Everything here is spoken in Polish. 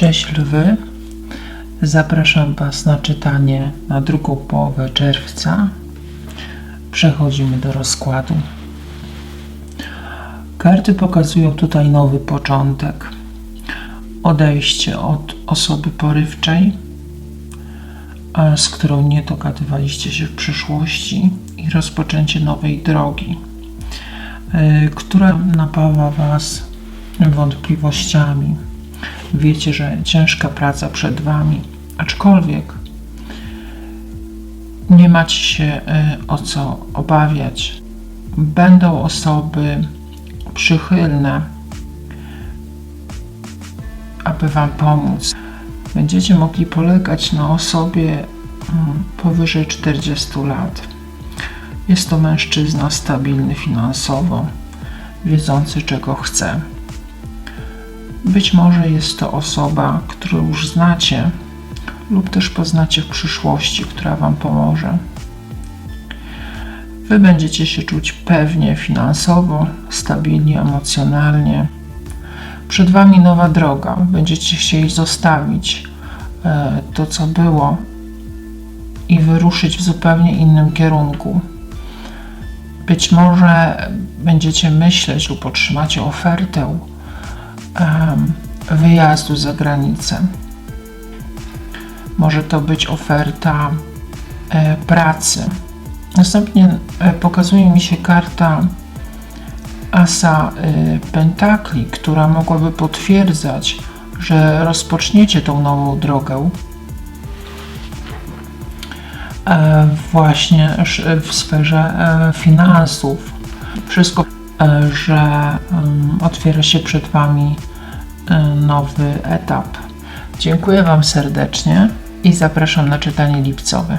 Cześć lwy. Zapraszam Was na czytanie na drugą połowę czerwca. Przechodzimy do rozkładu. Karty pokazują tutaj nowy początek. Odejście od osoby porywczej, z którą nie dogadywaliście się w przyszłości i rozpoczęcie nowej drogi, y, która napawa Was wątpliwościami. Wiecie, że ciężka praca przed Wami, aczkolwiek nie macie się y, o co obawiać. Będą osoby przychylne, aby Wam pomóc. Będziecie mogli polegać na osobie mm, powyżej 40 lat. Jest to mężczyzna stabilny finansowo, wiedzący czego chce. Być może jest to osoba, którą już znacie, lub też poznacie w przyszłości, która Wam pomoże. Wy będziecie się czuć pewnie finansowo, stabilnie emocjonalnie. Przed Wami nowa droga. Będziecie chcieli zostawić e, to, co było i wyruszyć w zupełnie innym kierunku. Być może będziecie myśleć lub otrzymacie ofertę wyjazdu za granicę. Może to być oferta e, pracy. Następnie e, pokazuje mi się karta Asa e, Pentakli, która mogłaby potwierdzać, że rozpoczniecie tą nową drogę właśnie w sferze finansów. Wszystko, że em, otwiera się przed Wami e, nowy etap. Dziękuję Wam serdecznie i zapraszam na czytanie lipcowe.